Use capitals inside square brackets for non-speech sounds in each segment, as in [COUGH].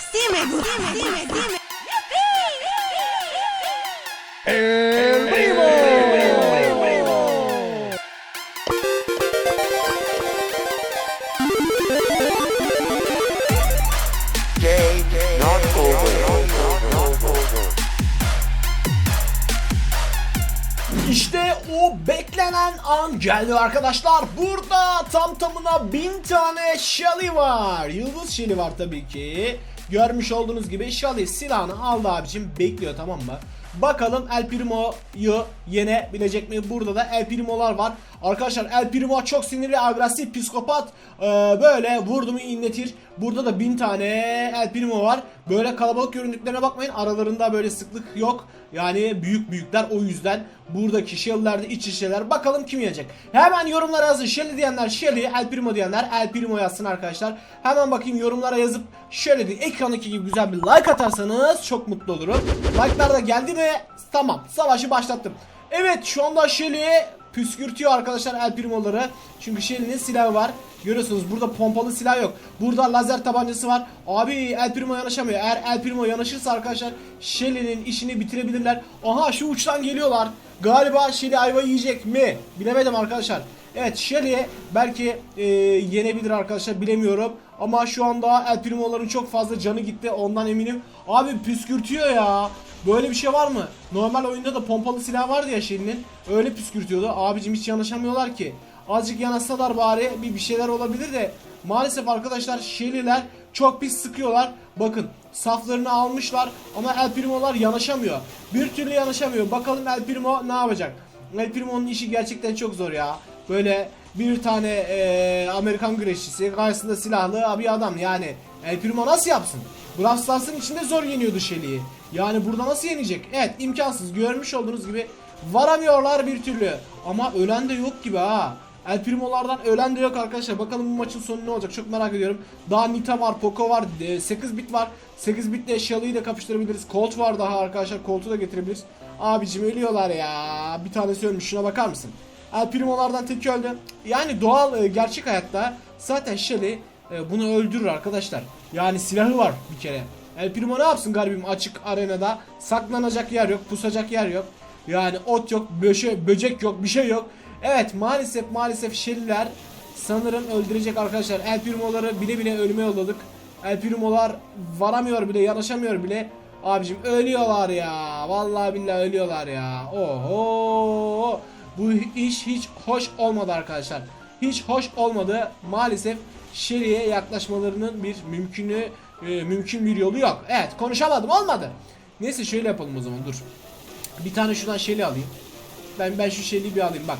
Así me gusta. Dime, dime, dime. El Primo. Game. İşte o beklenen an geldi arkadaşlar. Burada tam tamına bin tane Shelly var. Yıldız Shelly var tabii ki. Görmüş olduğunuz gibi Shelly silahını aldı abicim. Bekliyor tamam mı? Bakalım El Primo'yu yenebilecek mi? Burada da El Primo'lar var. Arkadaşlar El Primo çok sinirli, agresif, psikopat. Ee, böyle vurdu mu inletir. Burada da bin tane El Primo var. Böyle kalabalık göründüklerine bakmayın. Aralarında böyle sıklık yok. Yani büyük büyükler o yüzden buradaki Shelly'lerde iç içeler. Bakalım kim yenecek. Hemen yorumlara yazın. Shelly diyenler Shelly, El Primo diyenler El Primo yazsın arkadaşlar. Hemen bakayım yorumlara yazıp şöyle de ekrandaki gibi güzel bir like atarsanız çok mutlu olurum. Like'lar da geldi mi? Tamam. Savaşı başlattım. Evet şu anda Shelly püskürtüyor arkadaşlar El Primo'ları. Çünkü Shelly'nin silahı var. Görüyorsunuz burada pompalı silah yok. Burada lazer tabancası var. Abi El Primo yanaşamıyor. Eğer El Primo yanaşırsa arkadaşlar Shelly'nin işini bitirebilirler. Aha şu uçtan geliyorlar. Galiba Shelly ayva yiyecek mi? Bilemedim arkadaşlar. Evet Shelly belki e, yenebilir arkadaşlar bilemiyorum. Ama şu anda El Primo'ların çok fazla canı gitti ondan eminim. Abi püskürtüyor ya. Böyle bir şey var mı? Normal oyunda da pompalı silah vardı ya Shelly'nin. Öyle püskürtüyordu. Abicim hiç yanaşamıyorlar ki. Azıcık yanaşsalar bari bir, bir şeyler olabilir de. Maalesef arkadaşlar Shelly'ler çok pis sıkıyorlar. Bakın saflarını almışlar ama El Primo'lar yanaşamıyor. Bir türlü yanaşamıyor. Bakalım El Primo ne yapacak? El Primo'nun işi gerçekten çok zor ya. Böyle bir tane eee, Amerikan güreşçisi karşısında silahlı bir adam yani. El Primo nasıl yapsın? Brawl Stars'ın içinde zor yeniyordu Shelly'yi. Yani burada nasıl yenecek? Evet imkansız. Görmüş olduğunuz gibi varamıyorlar bir türlü. Ama ölen de yok gibi ha. El Primo'lardan ölen de yok arkadaşlar. Bakalım bu maçın sonu ne olacak çok merak ediyorum. Daha Nita var, Poco var, e, 8 bit var. 8 bitle Shelly'yi de kapıştırabiliriz. Colt var daha arkadaşlar. Colt'u da getirebiliriz. Abicim ölüyorlar ya. Bir tanesi ölmüş. Şuna bakar mısın? El Primo'lardan tek öldü. Yani doğal e, gerçek hayatta zaten Shelly e, bunu öldürür arkadaşlar. Yani silahı var bir kere. El Primo ne yapsın garibim açık arenada? Saklanacak yer yok, pusacak yer yok. Yani ot yok, böşe, böcek yok, bir şey yok. Evet maalesef maalesef Shelly'ler sanırım öldürecek arkadaşlar. El Primo'ları bile bile ölüme yolladık. El Primo'lar varamıyor bile, yanaşamıyor bile. Abicim ölüyorlar ya. Vallahi billahi ölüyorlar ya. Oho. Bu iş hiç hoş olmadı arkadaşlar. Hiç hoş olmadı. Maalesef Shelly'e yaklaşmalarının bir mümkünü e, mümkün bir yolu yok. Evet konuşamadım olmadı. Neyse şöyle yapalım o zaman dur. Bir tane şuradan Shelly alayım. Ben ben şu Shelly'yi bir alayım bak.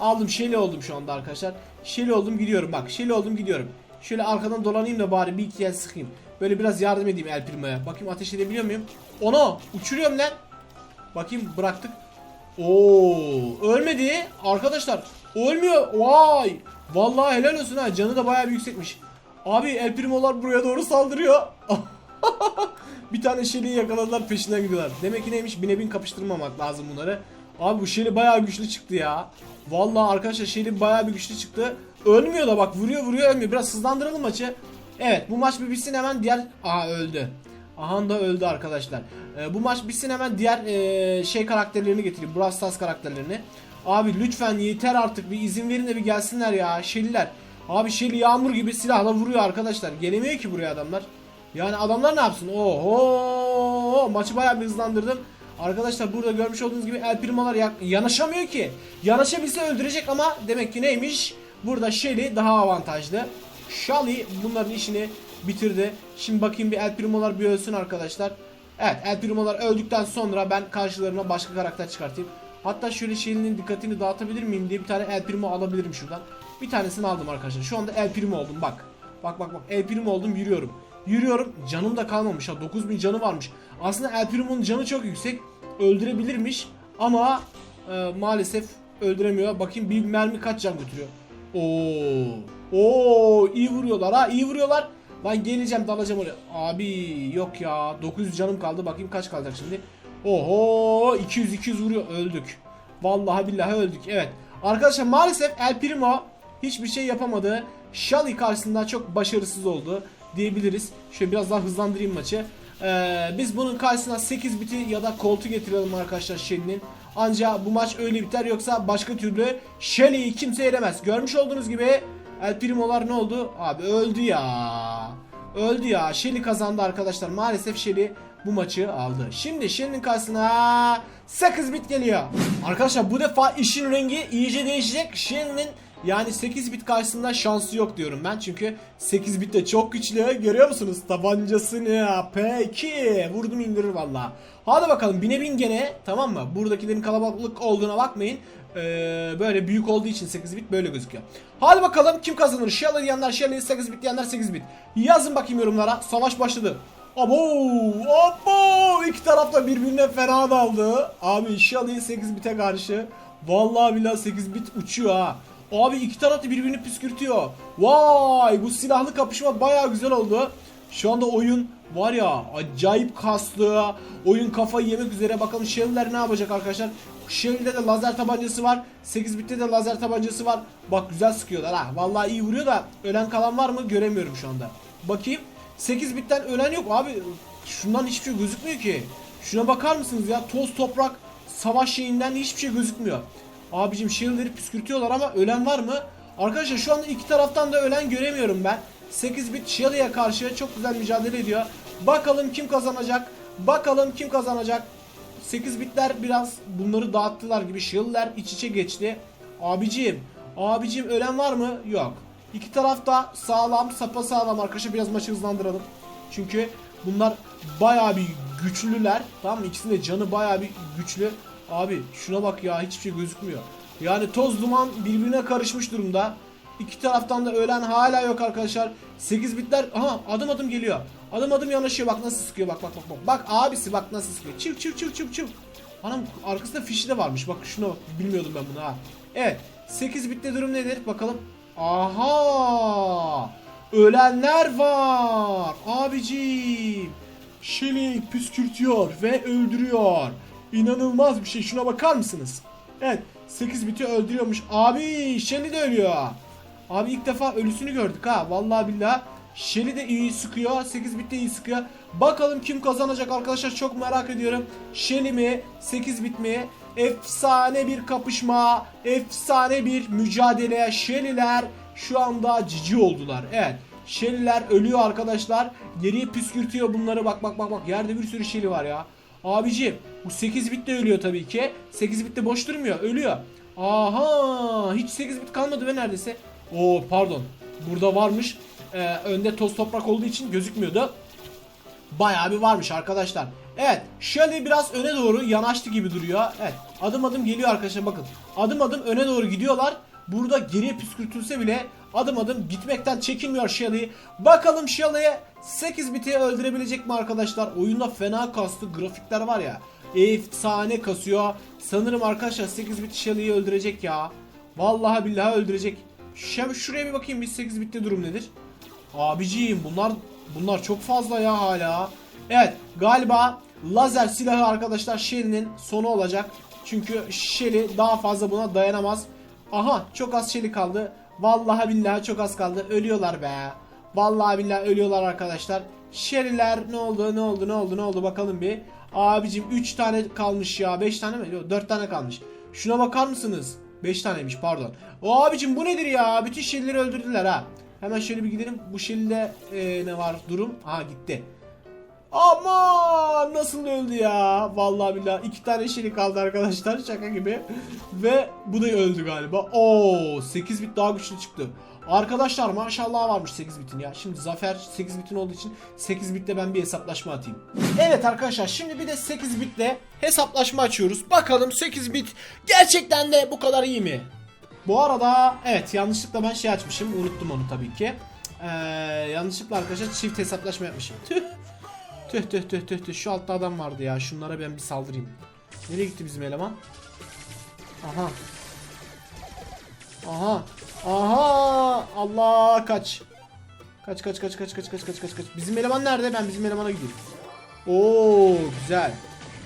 Aldım Shelly oldum şu anda arkadaşlar. Shelly oldum gidiyorum bak. Shelly oldum gidiyorum. Şöyle arkadan dolanayım da bari bir iki el sıkayım. Böyle biraz yardım edeyim El Primo'ya. Bakayım ateş edebiliyor muyum? Ono uçuruyorum lan. Bakayım bıraktık. Oo ölmedi arkadaşlar. Ölmüyor. Vay. Vallahi helal olsun ha. Canı da bayağı bir yüksekmiş. Abi El Primo'lar buraya doğru saldırıyor. [LAUGHS] bir tane Shelly'yi yakaladılar peşinden gidiyorlar. Demek ki neymiş bine bin kapıştırmamak lazım bunları. Abi bu Shelly bayağı güçlü çıktı ya. Vallahi arkadaşlar Shelly bayağı bir güçlü çıktı. Ölmüyor da bak vuruyor vuruyor ölmüyor. Biraz hızlandıralım maçı. Evet bu maç bir bitsin hemen diğer... Aha öldü. Aha da öldü arkadaşlar. Ee, bu maç bitsin hemen diğer ee, şey karakterlerini getireyim. Brawl Stars karakterlerini. Abi lütfen yeter artık bir izin verin de bir gelsinler ya Shelly'ler. Abi Shelly yağmur gibi silahla vuruyor arkadaşlar. Gelemiyor ki buraya adamlar. Yani adamlar ne yapsın? Oho! Maçı bayağı bir hızlandırdım. Arkadaşlar burada görmüş olduğunuz gibi El Primo'lar ya- yanaşamıyor ki. Yanaşabilse öldürecek ama demek ki neymiş? Burada Shelly daha avantajlı. Shelly bunların işini bitirdi. Şimdi bakayım bir El Primo'lar bir ölsün arkadaşlar. Evet El Primo'lar öldükten sonra ben karşılarına başka karakter çıkartayım. Hatta şöyle Shelly'nin dikkatini dağıtabilir miyim diye bir tane El Primo alabilirim şuradan. Bir tanesini aldım arkadaşlar. Şu anda El Primo oldum bak. Bak bak bak El Primo oldum yürüyorum. Yürüyorum canım da kalmamış ha 9000 canı varmış. Aslında El Primo'nun canı çok yüksek. Öldürebilirmiş ama e, maalesef öldüremiyor. Bakayım bir mermi kaç can götürüyor. Oo. Oo iyi vuruyorlar ha iyi vuruyorlar. Ben geleceğim dalacağım oraya. Abi yok ya 900 canım kaldı. Bakayım kaç kalacak şimdi. Oho 200 200 vuruyor öldük. Vallahi billahi öldük. Evet. Arkadaşlar maalesef El Primo hiçbir şey yapamadı. Shelly karşısında çok başarısız oldu. diyebiliriz. Şöyle biraz daha hızlandırayım maçı. Ee, biz bunun karşısına 8 biti ya da koltu getirelim arkadaşlar Shelly'nin. Ancak bu maç öyle biter yoksa başka türlü Shelly'yi kimse yenemez. Görmüş olduğunuz gibi El Primo'lar ne oldu? Abi öldü ya. Öldü ya. Shelly kazandı arkadaşlar. Maalesef Shelly bu maçı aldı. Şimdi Shelly'nin karşısına 8 bit geliyor. Arkadaşlar bu defa işin rengi iyice değişecek. Shelly'nin yani 8 bit karşısında şansı yok diyorum ben. Çünkü 8 bit de çok güçlü. Görüyor musunuz? Tabancasını. Peki. Vurdum indirir valla. Hadi bakalım bine bin gene. Tamam mı? Buradakilerin kalabalık olduğuna bakmayın. Ee, böyle büyük olduğu için 8 bit böyle gözüküyor. Hadi bakalım kim kazanır? Shelly diyenler Shelly 8 bit diyenler 8 bit. Yazın bakayım yorumlara. Savaş başladı. Abo! Abo! İki taraf da birbirine fena daldı. Abi Shelly 8 bite karşı. Vallahi billahi 8 bit uçuyor ha. Abi iki taraf da birbirini püskürtüyor. Vay! Bu silahlı kapışma baya güzel oldu. Şu anda oyun var ya acayip kaslı. Oyun kafayı yemek üzere. Bakalım Shelly'ler ne yapacak arkadaşlar. Shelly'de de lazer tabancası var. 8 bitte de lazer tabancası var. Bak güzel sıkıyorlar ha. Vallahi iyi vuruyor da ölen kalan var mı göremiyorum şu anda. Bakayım. 8 bitten ölen yok abi. Şundan hiçbir şey gözükmüyor ki. Şuna bakar mısınız ya? Toz toprak savaş şeyinden hiçbir şey gözükmüyor. Abicim Shield'leri püskürtüyorlar ama ölen var mı? Arkadaşlar şu anda iki taraftan da ölen göremiyorum ben. 8 bit Shield'e karşı çok güzel mücadele ediyor. Bakalım kim kazanacak? Bakalım kim kazanacak? 8 bitler biraz bunları dağıttılar gibi Shield'ler iç içe geçti. Abicim, abicim ölen var mı? Yok. İki taraf da sağlam, sapa sağlam arkadaşlar biraz maçı hızlandıralım. Çünkü bunlar bayağı bir güçlüler. Tamam mı? İkisinin de canı bayağı bir güçlü. Abi şuna bak ya hiçbir şey gözükmüyor. Yani toz duman birbirine karışmış durumda. İki taraftan da ölen hala yok arkadaşlar. 8 bitler aha adım adım geliyor. Adım adım yanaşıyor bak nasıl sıkıyor bak bak bak bak. Bak abisi bak nasıl sıkıyor. Çık çık çık çık çık. Anam arkasında fişi de varmış. Bak şuna bak bilmiyordum ben bunu ha. Evet 8 bitte durum nedir bakalım. Aha! Ölenler var. Abicim. Shelly püskürtüyor ve öldürüyor. İnanılmaz bir şey. Şuna bakar mısınız? Evet. 8 biti öldürüyormuş. Abi Shelly de ölüyor. Abi ilk defa ölüsünü gördük ha. Vallahi billahi. Shelly de iyi sıkıyor. 8 bit de iyi sıkıyor. Bakalım kim kazanacak arkadaşlar çok merak ediyorum. Shelly mi? 8 bit mi? Efsane bir kapışma. Efsane bir mücadele. Shelly'ler şu anda cici oldular. Evet. Shelly'ler ölüyor arkadaşlar. Geriye püskürtüyor bunları. Bak bak bak bak. Yerde bir sürü Shelly var ya. Abicim bu 8 bit de ölüyor tabii ki. 8 bit de boş durmuyor. Ölüyor. Aha hiç 8 bit kalmadı ve neredeyse. Oo pardon. Burada varmış. Ee, önde toz toprak olduğu için gözükmüyordu. Bayağı bir varmış arkadaşlar. Evet Shelly biraz öne doğru yanaştı gibi duruyor. Evet adım adım geliyor arkadaşlar bakın. Adım adım öne doğru gidiyorlar. Burada geriye püskürtülse bile adım adım gitmekten çekinmiyor Shelly. Bakalım Shelly'e 8 biti öldürebilecek mi arkadaşlar? Oyunda fena kastı grafikler var ya. Efsane kasıyor. Sanırım arkadaşlar 8 bit Shelly'yi öldürecek ya. Vallahi billahi öldürecek. Şem şuraya bir bakayım biz 8 bitte durum nedir? Abiciğim bunlar bunlar çok fazla ya hala. Evet galiba lazer silahı arkadaşlar Shelly'nin sonu olacak. Çünkü Shelly daha fazla buna dayanamaz. Aha çok az Shelly kaldı. Vallahi billahi çok az kaldı. Ölüyorlar be. Vallahi billahi ölüyorlar arkadaşlar. Shelly'ler ne oldu ne oldu ne oldu ne oldu bakalım bir. Abicim 3 tane kalmış ya. 5 tane mi? Yok 4 tane kalmış. Şuna bakar mısınız? 5 taneymiş pardon. O abicim bu nedir ya? Bütün Shelly'leri öldürdüler ha. Hemen şöyle bir gidelim. Bu Shelly'de e, ne var durum? Ha gitti. Ama nasıl öldü ya? Vallahi billahi iki tane Shelly kaldı arkadaşlar şaka gibi. Ve bu da öldü galiba. Oo 8 bit daha güçlü çıktı. Arkadaşlar maşallah varmış 8 bitin ya. Şimdi Zafer 8 bitin olduğu için 8 bitle ben bir hesaplaşma atayım. Evet arkadaşlar şimdi bir de 8 bitle hesaplaşma açıyoruz. Bakalım 8 bit gerçekten de bu kadar iyi mi? Bu arada evet yanlışlıkla ben şey açmışım. Unuttum onu tabii ki. Ee, yanlışlıkla arkadaşlar çift hesaplaşma yapmışım. Tüh tüh tüh tüh tüh. Şu altta adam vardı ya. Şunlara ben bir saldırayım. Nereye gitti bizim eleman? Aha. Aha. Aha. Allah kaç. Kaç kaç kaç kaç kaç kaç kaç kaç kaç. Bizim eleman nerede? Ben bizim elemana gidiyorum. Oo güzel.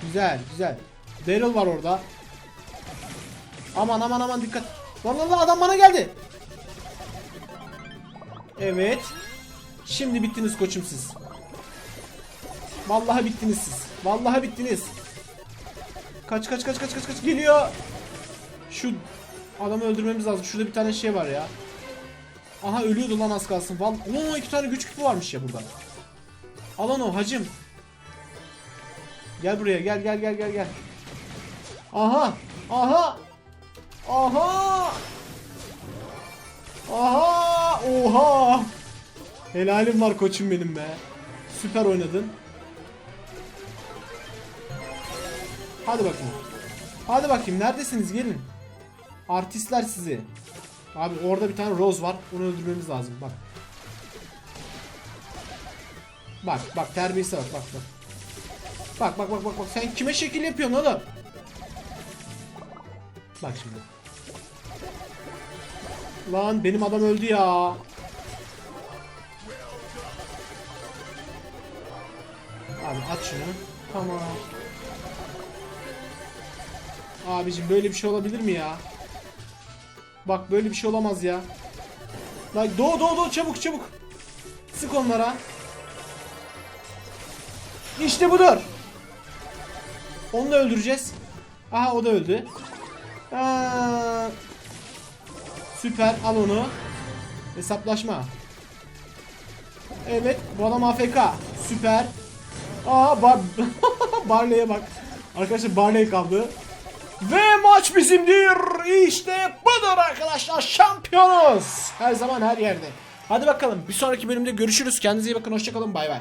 Güzel güzel. Daryl var orada. Aman aman aman dikkat. Lan lan adam bana geldi. Evet. Şimdi bittiniz koçum siz. Vallahi bittiniz siz. Vallahi bittiniz. Kaç kaç kaç kaç kaç kaç geliyor. Şu adamı öldürmemiz lazım. Şurada bir tane şey var ya. Aha ölüyordu lan az kalsın. Vallahi Oo, iki tane güç küpü varmış ya burada. Alan o hacım. Gel buraya gel gel gel gel gel. Aha! Aha! Aha! Aha! Oha! Helalim var koçum benim be. Süper oynadın. Hadi bakayım. Hadi bakayım neredesiniz gelin. Artistler sizi. Abi orada bir tane Rose var. Onu öldürmemiz lazım. Bak. Bak bak terbiyesi bak bak bak. Bak bak bak bak bak sen kime şekil yapıyorsun oğlum? Bak şimdi. Lan benim adam öldü ya. Abi at şunu. Tamam. Abicim böyle bir şey olabilir mi ya? Bak böyle bir şey olamaz ya. Lan doğu doğu doğu çabuk çabuk. Sık onlara. İşte budur. Onu da öldüreceğiz. Aha o da öldü. Aa, süper al onu. Hesaplaşma. Evet bu adam AFK. Süper. Aa bar [LAUGHS] Barley'e bak. Arkadaşlar Barley kaldı. Ve maç bizimdir. İşte budur arkadaşlar. Şampiyonuz. Her zaman her yerde. Hadi bakalım bir sonraki bölümde görüşürüz. Kendinize iyi bakın. Hoşçakalın. Bay bay.